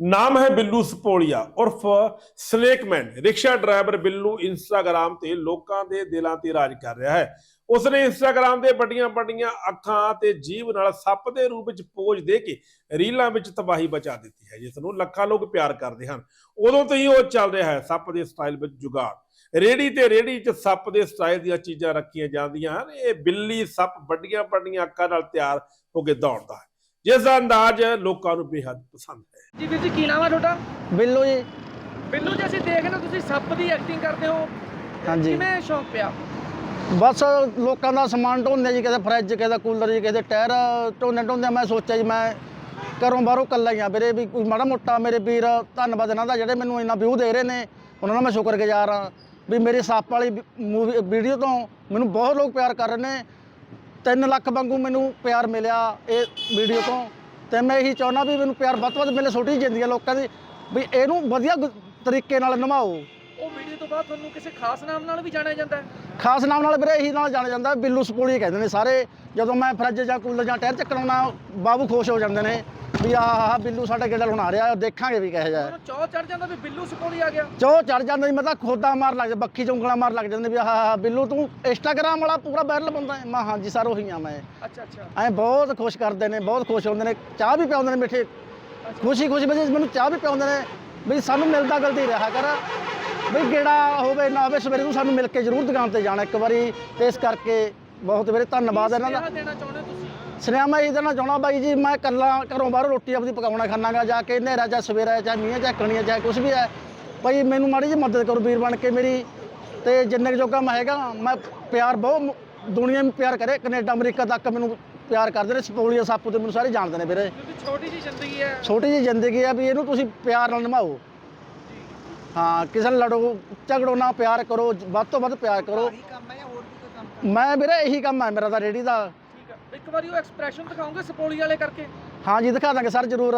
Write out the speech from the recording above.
ਨਾਮ ਹੈ ਬਿੱਲੂ ਸਪੋਲੀਆ ਉਰਫ snakeman rickshaw driver Billu Instagram ਤੇ ਲੋਕਾਂ ਦੇ ਦਿਲਾਂ ਤੇ ਰਾਜ ਕਰ ਰਿਹਾ ਹੈ। ਉਸਨੇ ਇੰਸਟਾਗ੍ਰਾਮ ਦੇ ਵੱਡੀਆਂ ਵੱਡੀਆਂ ਅੱਖਾਂ ਤੇ ਜੀਭ ਨਾਲ ਸੱਪ ਦੇ ਰੂਪ ਵਿੱਚ ਪੋਜ ਦੇ ਕੇ ਰੀਲਾਂ ਵਿੱਚ ਤਬਾਹੀ ਬਚਾ ਦਿੱਤੀ ਹੈ, ਜਿਸ ਨੂੰ ਲੱਖਾਂ ਲੋਕ ਪਿਆਰ ਕਰਦੇ ਹਨ। ਉਦੋਂ ਤੋਂ ਹੀ ਉਹ ਚੱਲ ਰਿਹਾ ਹੈ ਸੱਪ ਦੇ ਸਟਾਈਲ ਵਿੱਚ ਜੁਗਾੜ। ਰੇੜੀ ਤੇ ਰੇੜੀ 'ਚ ਸੱਪ ਦੇ ਸਟਾਈਲ ਦੀਆਂ ਚੀਜ਼ਾਂ ਰੱਖੀਆਂ ਜਾਂਦੀਆਂ ਹਨ। ਇਹ ਬਿੱਲੀ ਸੱਪ ਵੱਡੀਆਂ ਵੱਡੀਆਂ ਅੱਖਾਂ ਨਾਲ ਤਿਆਰ ਹੋ ਕੇ ਦੌੜਦਾ ਹੈ। ਜਿਸ ਦਾ ਅੰਦਾਜ਼ ਲੋਕਾਂ ਨੂੰ ਬੇहद ਪਸੰਦ ਹੈ। ਜੀ ਵੀਰ ਜੀ ਕੀ ਨਾਮ ਹੈ ਤੁਹਾਡਾ? ਬਿੱਲੂ ਜੀ। ਬਿੱਲੂ ਜੀ ਅਸੀਂ ਦੇਖ ਰਹੇ ਤੁਸੀਂ ਸੱਪ ਦੀ ਐਕਟਿੰਗ ਕਰਦੇ ਹੋ। ਹਾਂਜੀ। ਕਿਵੇਂ ਸ਼ੌਂਕ ਪਿਆ? ਬਸ ਲੋਕਾਂ ਦਾ ਸਮਾਨ ਢੋਂਦੇ ਜੀ ਕਿਸੇ ਫਰਿੱਜ ਕਿਸੇ ਕੂਲਰ ਜੀ ਕਿਸੇ ਟਾਇਰ ਢੋਂਦੇ ਢੋਂਦੇ ਮੈਂ ਸੋਚਿਆ ਜੀ ਮੈਂ ਘਰੋਂ ਬਾਹਰੋਂ ਕੱਲਾ ਹੀ ਆ ਵੀਰੇ ਵੀ ਕੋਈ ਮਾੜਾ ਮੋਟਾ ਮੇਰੇ ਵੀਰ ਧੰਨਵਾਦ ਇਹਨਾਂ ਦਾ ਜਿਹੜੇ ਮੈਨੂੰ ਇੰਨਾ ਵਿਊ ਦੇ ਰਹੇ ਨੇ ਉਹਨਾਂ ਦਾ ਮੈਂ ਸ਼ੁਕਰਗੁਜ਼ਾਰ ਆ ਵੀ ਮੇਰੀ ਸੱਪ ਵਾਲੀ ਮੂਵੀ ਵੀਡੀਓ ਤੋਂ ਮੈਨੂੰ ਬਹੁਤ ਲੋਕ ਪਿਆਰ ਕਰ ਰਹੇ ਨੇ 3 ਲੱਖ ਵਾਂਗੂ ਮੈਨੂੰ ਪਿਆਰ ਮਿਲਿਆ ਇਹ ਵੀਡੀਓ ਤੋਂ। ਤੇ ਮੈਂ ਇਹੀ ਚਾਹੁੰਦਾ ਵੀ ਮੈਨੂੰ ਪਿਆਰ ਵੱਧ ਤੋਂ ਵੱਧ ਮਿਲੇ ਛੋਟੀ ਜ਼ਿੰਦਗੀ ਆ ਲੋਕਾਂ ਦੀ ਵੀ ਇਹਨੂੰ ਵਧੀਆ ਗੁ- ਤਰੀਕੇ ਨਾਲ ਨਿਭਾਓ। ਉਹ ਵੀਡੀਓ ਤੋਂ ਬਾਅਦ ਤੁਹਾਨੂੰ ਕਿਸੇ ਖਾਸ ਨਾਮ ਨਾਲ ਵੀ ਜਾਣਿਆ ਜਾਂਦਾ ਹੈ? ਖਾਸ ਨਾਮ ਨਾਲ ਵੀਰੇ ਇਹੀ ਨਾਲ ਜਾਣਿਆ ਜਾਂਦਾ ਬਿੱਲੂ ਸਪੋਲੀ ਕਹਿੰਦੇ ਨੇ ਸਾਰੇ। ਜਦੋਂ ਮੈਂ ਫਰਿੱਜ ਜਾਂ ਕੂਲਰ ਜਾਂ ਟਾਇਰ ਚੱਕਣਾ ਬਾਬੂ ਖੁਸ਼ ਹੋ ਜਾਂਦੇ ਨੇ। ਵੀ ਆਹ ਬਿੱਲੂ ਸਾਡਾ ਗੇੜਾ ਲਾਉਣ ਆ ਰਿਹਾ ਦੇਖਾਂਗੇ ਵੀ ਕਿਹੋ ਜਿਹਾ ਹੈ। ਚੌ ਚੜ ਜਾਂਦਾ ਵੀ ਬਿੱਲੂ ਸਪੋਲੀ ਆ ਗਿਆ। ਚੋ ਚੜ ਜਾਂਦਾ ਜੀ ਮੈਂ ਤਾਂ ਖੋਦਾ ਮਾਰ ਲੱਗ ਜਾਂਦਾ ਬੱਖੀ ਚੌਂਕਲਾ ਮਾਰ ਲੱਗ ਜਾਂਦੇ ਵੀ ਆਹ ਬਿੱਲੂ ਤੂੰ ਇੰਸਟਾਗ੍ਰਾਮ ਵਾਲਾ ਪੂਰਾ ਵਾਇਰਲ ਬੰਦਾ ਹੈ। ਮੈਂ ਹਾਂਜੀ ਸਰ ਉਹੀ ਆ ਮੈਂ। ਅੱਛਾ ਅੱਛਾ। ਐ ਬਹੁਤ ਖੁਸ਼ ਕਰਦੇ ਨੇ ਬਹੁਤ ਖੁਸ਼ ਹੁੰਦੇ ਨੇ ਚਾਹ ਵੀ ਪਿਆਉਂਦੇ ਨੇ ਮਿੱਠੇ। ਖੁਸ਼ੀ ਖੁਸ਼ੀ ਵਿੱਚ ਮੈਨੂੰ ਚਾਹ ਵੀ ਪਿਆਉਂਦੇ ਨੇ ਵੀ ਸਾਨੂੰ ਮਿਲਦਾ ਗਲਤੀ ਰਿਹਾ ਕਰ। ਵੀ ਗੇੜਾ ਹੋਵੇ ਨਾ ਹੋਵੇ ਸਵੇਰੇ ਤੂੰ ਸਾਨੂੰ ਮਿਲ ਕੇ ਜ਼ਰੂਰ ਦੁਕਾਨ ਤੇ ਜਾਣਾ ਇੱਕ ਵਾਰੀ ਤੇ ਇਸ ਕਰਕੇ ਬਹੁਤ ਵੀਰੇ ਧੰਨਵਾਦ ਇਹਨਾਂ ਦਾ। ਸੁਨੇਹਾ ਦੇਣਾ ਚਾਹੁੰਦੇ ਹੋ ਤੁਸੀਂ ਸੁਨੇਹਾ ਮੈਂ ਇਹਦਾ ਨਾ ਚਾਹਣਾ ਬਾਈ ਜੀ ਮੈਂ ਇਕੱਲਾ ਘਰੋਂ ਬਾਹਰੋਂ ਰੋਟੀ ਆਪਦੀ ਪਕਾਉਣਾ ਖਾਣਾਗਾ ਜਾ ਕੇ ਹਨੇਰਾ ਜਾਂ ਸਵੇਰਾ ਚਾਹੇ ਮੀਂਹ ਚਾਹੇ ਕਣੀਆਂ ਚਾਹੇ ਕੁਝ ਵੀ ਹੈ। ਭਾਈ ਮੈਨੂੰ ਮਾੜੀ ਜੀ ਮਦਦ ਕਰੋ ਵੀਰ ਬਣ ਕੇ ਮੇਰੀ ਤੇ ਜਿੰਨੇ ਕੁ ਜੋਗਾ ਮੈਂ ਹੈਗਾ ਮੈਂ ਪਿਆਰ ਬਹੁਤ ਦੁਨੀਆ ਨੂੰ ਪਿਆਰ ਕਰੇ ਕੈਨੇਡਾ ਅਮਰੀਕਾ ਤੱਕ ਮੈਨੂੰ ਪਿਆਰ ਕਰਦੇ ਨੇ ਸਪੋਲੀਆ ਸਾਪੂ ਤੇ ਮੈਨੂੰ ਸਾਰੇ ਜਾਣਦੇ ਨੇ ਵੀਰੇ। ਛੋਟੀ ਜੀ ਜ਼ਿੰਦਗੀ ਹੈ। ਛੋਟੀ ਜਿਹੀ ਜ਼ਿੰਦਗੀ ਆ ਵੀ ਇਹਨੂੰ ਤੁਸੀਂ ਪਿਆਰ ਨਾਲ ਨਿਭਾਓ। ਹਾਂ ਕਿਸੇ ਨਾਲ ਲੜੋ ਝਗੜੋ ਨਾ ਪਿਆਰ ਕਰੋ ਵੱਧ ਤੋਂ ਵੱਧ ਪਿਆਰ ਕਰੋ। ਮੈਂ ਵੀਰੇ ਇਹੀ ਕੰਮ ਹੈ ਮੇਰਾ ਤਾਂ ਰੇੜੀ ਦਾ। ਹੈ ਇੱਕ ਵਾਰੀ ਉਹ ਐਕਸਪ੍ਰੈਸ਼ਨ ਦਿਖਾਓਗੇ ਸਪੋਲੀ ਵਾਲੇ ਕਰਕੇ? ਹਾਂ ਜੀ ਦਿਖਾ ਦਾਂਗੇ ਸਰ ਜ਼ਰੂਰ।